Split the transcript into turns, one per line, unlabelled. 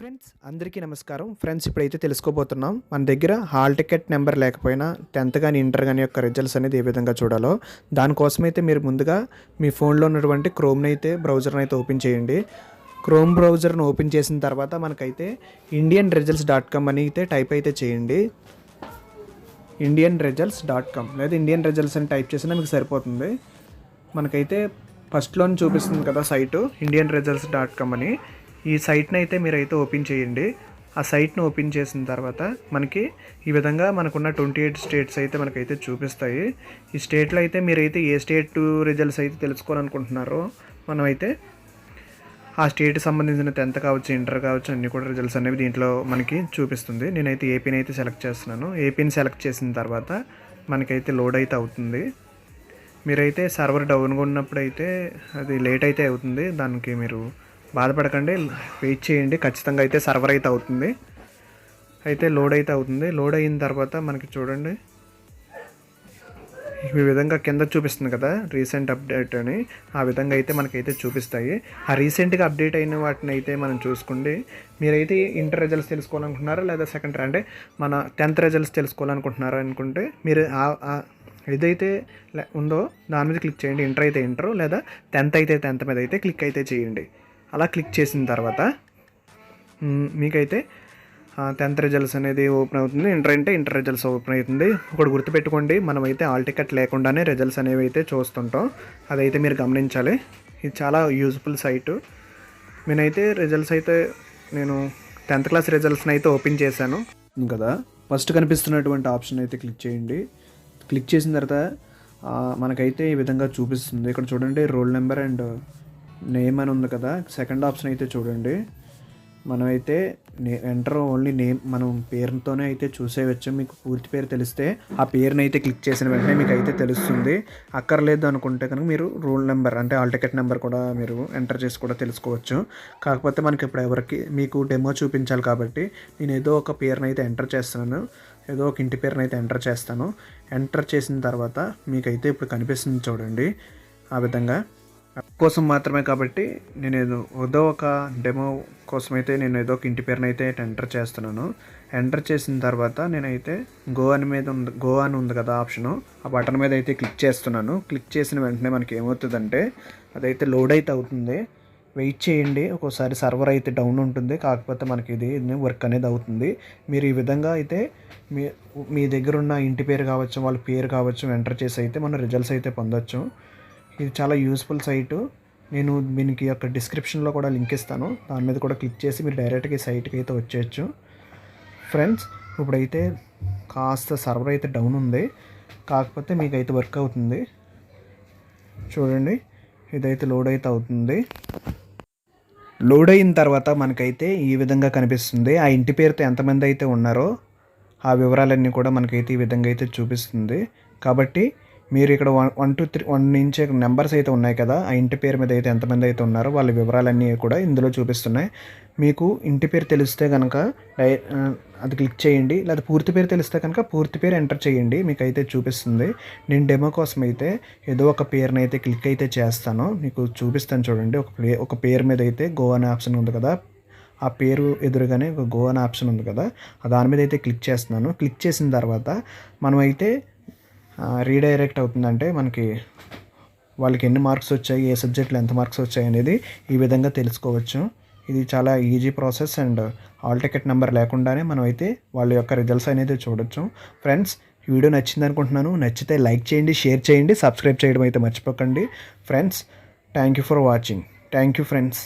Friends అందరికీ నమస్కారం. Friends ఇప్పుడైతే తెలుసుకోబోతున్నాం మన దగ్గర హాల్ టికెట్ నెంబర్ లేకపోయినా టెన్త్ కానీ ఇంటర్ కానీ యొక్క రిజల్ట్స్ అనేది ఏ విధంగా చూడాలో దానికోసమైతే మీరు ముందుగా మీ ఫోన్లో ఉన్నటువంటి క్రోమ్ని అయితే బ్రౌజర్ని అయితే ఓపెన్ చేయండి. క్రోమ్ బ్రౌజర్ను ఓపెన్ చేసిన తర్వాత మనకైతే ఇండియన్ రిజల్ట్స్ డాట్ కామ్ అని అయితే టైప్ అయితే చేయండి. ఇండియన్ రిజల్ట్స్ డాట్ కామ్ లేదా ఇండియన్ రిజల్ట్స్ అని టైప్ చేసినా మీకు సరిపోతుంది. మనకైతే ఫస్ట్లోని చూపిస్తుంది కదా site Indian results dot com అని. ఈ సైట్ని అయితే మీరైతే ఓపెన్ చేయండి. ఆ సైట్ను ఓపెన్ చేసిన తర్వాత మనకి ఈ విధంగా మనకున్న ట్వంటీ ఎయిట్ స్టేట్స్ అయితే మనకైతే చూపిస్తాయి. ఈ స్టేట్లో అయితే మీరైతే ఏ స్టేట్ రిజల్ట్స్ అయితే తెలుసుకోవాలనుకుంటున్నారో మనమైతే ఆ స్టేట్కి సంబంధించిన టెన్త్ కావచ్చు ఇంటర్ కావచ్చు అన్ని కూడా రిజల్ట్స్ అనేవి దీంట్లో మనకి చూపిస్తుంది. నేనైతే ఏపీని అయితే సెలెక్ట్ చేస్తున్నాను. ఏపీని సెలెక్ట్ చేసిన తర్వాత మనకైతే లోడ్ అయితే అవుతుంది. మీరైతే సర్వర్ డౌన్గా ఉన్నప్పుడు అయితే అది లేట్ అయితే అవుతుంది. దానికి మీరు బాధపడకండి వెయిట్ చేయండి. ఖచ్చితంగా అయితే సర్వర్ అయితే అవుతుంది. అయితే లోడ్ అయితే అవుతుంది. లోడ్ అయిన తర్వాత మనకి చూడండి. ఈ విధంగా కింద చూపిస్తుంది కదా రీసెంట్ అప్డేట్ అని. ఆ విధంగా అయితే మనకైతే చూపిస్తాయి. ఆ రీసెంట్గా అప్డేట్ అయిన వాటిని అయితే మనం చూసుకోండి. మీరైతే ఇంటర్ రిజల్ట్స్ తెలుసుకోవాలనుకుంటున్నారా లేదా సెకండ్ అంటే మన టెన్త్ రిజల్ట్స్ తెలుసుకోవాలనుకుంటున్నారా అనుకుంటే మీరు ఆ- ఏదైతే లే- ఉందో దాని మీద క్లిక్ చేయండి. ఇంటర్ అయితే ఇంటర్ లేదా టెన్త్ అయితే టెన్త్ మీద అయితే క్లిక్ అయితే చేయండి. అలా క్లిక్ చేసిన తర్వాత మీకైతే టెన్త్ రిజల్ట్స్ అనేది ఓపెన్ అవుతుంది. ఇంటర్ అంటే ఇంటర్ రిజల్ట్స్ ఓపెన్ అవుతుంది. ఒకటి గుర్తుపెట్టుకోండి మనమైతే ఆల్ టికెట్ లేకుండానే రిజల్ట్స్ అనేవి అయితే చూస్తుంటాం. అదైతే మీరు గమనించాలి. ఇది చాలా యూజ్ఫుల్ సైటు నేనైతే రిజల్ట్స్ అయితే నేను టెన్త్ క్లాస్ రిజల్ట్స్ని అయితే ఓపెన్ చేశాను. కదా ఫస్ట్ కనిపిస్తున్నటువంటి ఆప్షన్ అయితే క్లిక్ చేయండి. క్లిక్ చేసిన తర్వాత మనకైతే ఈ విధంగా చూపిస్తుంది. ఇక్కడ చూడండి రోల్ నెంబర్ అండ్ నేమ్ అని ఉంది కదా సెకండ్ ఆప్షన్ అయితే చూడండి. మనమైతే ఎంటర్ ఓన్లీ నేమ్ మనం పేరుతోనే అయితే చూసేయచ్చు. మీకు పూర్తి పేరు తెలిస్తే ఆ పేరుని అయితే క్లిక్ చేసిన వెంటనే మీకు అయితే తెలుస్తుంది. అక్కర్లేదు అనుకుంటే కనుక మీరు రూల్ నెంబర్ అంటే ఆల్ టికెట్ నెంబర్ కూడా మీరు ఎంటర్ చేసి కూడా తెలుసుకోవచ్చు. కాకపోతే మనకి ఇప్పుడు ఎవరికి మీకు డెమో చూపించాలి కాబట్టి నేను ఏదో ఒక పేరుని అయితే ఎంటర్ చేస్తున్నాను. ఏదో ఒక ఇంటి పేరుని అయితే ఎంటర్ చేస్తాను. ఎంటర్ చేసిన తర్వాత మీకైతే ఇప్పుడు కనిపిస్తుంది చూడండి. ఆ విధంగా కోసం మాత్రమే కాబట్టి నేను ఏదో ఏదో ఒక డెమో కోసం అయితే నేను ఏదో ఒక ఇంటి పేరునైతే అయితే ఎంటర్ చేస్తున్నాను. ఎంటర్ చేసిన తర్వాత నేనైతే గో అని మీద ఉంది గో అని ఉంది కదా ఆప్షను ఆ బటన్ మీద అయితే క్లిక్ చేస్తున్నాను. క్లిక్ చేసిన వెంటనే మనకి ఏమవుతుందంటే అదైతే లోడ్ అయితే అవుతుంది. వెయిట్ చేయండి. ఒక్కోసారి సర్వర్ అయితే డౌన్ ఉంటుంది. కాకపోతే మనకి ఇది వర్క్ అనేది అవుతుంది. మీరు ఈ విధంగా అయితే మీ మీ దగ్గర ఉన్న ఇంటి పేరు కావచ్చు వాళ్ళ పేరు కావచ్చు ఎంటర్ చేసి అయితే మనం రిజల్ట్స్ అయితే పొందొచ్చు. ఇది చాలా యూస్ఫుల్ సైటు నేను దీనికి యొక్క డిస్క్రిప్షన్లో కూడా లింక్ ఇస్తాను. దాని మీద కూడా క్లిక్ చేసి మీరు డైరెక్ట్గా ఈ సైట్కి అయితే వచ్చేయచ్చు. ఫ్రెండ్స్ ఇప్పుడైతే కాస్త సర్వర్ అయితే డౌన్ ఉంది. కాకపోతే మీకు అయితే వర్క్ అవుతుంది. చూడండి ఇదైతే లోడ్ అయితే అవుతుంది. లోడ్ అయిన తర్వాత మనకైతే ఈ విధంగా కనిపిస్తుంది. ఆ ఇంటి పేరుతో ఎంతమంది అయితే ఉన్నారో ఆ వివరాలన్నీ కూడా మనకైతే ఈ విధంగా అయితే చూపిస్తుంది. కాబట్టి మీరు ఇక్కడ one one two three one నుంచి నెంబర్స్ అయితే ఉన్నాయి కదా ఆ ఇంటి పేరు మీద అయితే ఎంతమంది అయితే ఉన్నారో వాళ్ళ వివరాలన్నీ కూడా ఇందులో చూపిస్తున్నాయి. మీకు ఇంటి పేరు తెలిస్తే కనుక అది క్లిక్ చేయండి. లేదా పూర్తి పేరు తెలిస్తే కనుక పూర్తి పేరు ఎంటర్ చేయండి మీకు అయితే చూపిస్తుంది. నేను డెమో కోసం అయితే ఏదో ఒక పేరుని అయితే క్లిక్ అయితే చేస్తాను. మీకు చూపిస్తాను చూడండి. ఒక ప్లే ఒక పేరు మీద అయితే గో అనే ఆప్షన్ ఉంది కదా ఆ పేరు ఎదురుగానే ఒక గో అనే ఆప్షన్ ఉంది కదా దాని మీద అయితే క్లిక్ చేస్తున్నాను. క్లిక్ చేసిన తర్వాత మనం అయితే రీడైరెక్ట్ అవుతుందంటే మనకి వాళ్ళకి ఎన్ని మార్క్స్ వచ్చాయి ఏ సబ్జెక్ట్లో ఎంత మార్క్స్ వచ్చాయి అనేది ఈ విధంగా తెలుసుకోవచ్చు. ఇది చాలా easy process and hall ticket number లేకుండానే మనం అయితే వాళ్ళ యొక్క రిజల్ట్స్ అనేది చూడొచ్చు. ఫ్రెండ్స్ ఈ వీడియో నచ్చింది అనుకుంటున్నాను. నచ్చితే లైక్ చేయండి షేర్ చేయండి సబ్స్క్రైబ్ చేయడం అయితే మర్చిపోకండి. Friends thank you for watching thank you friends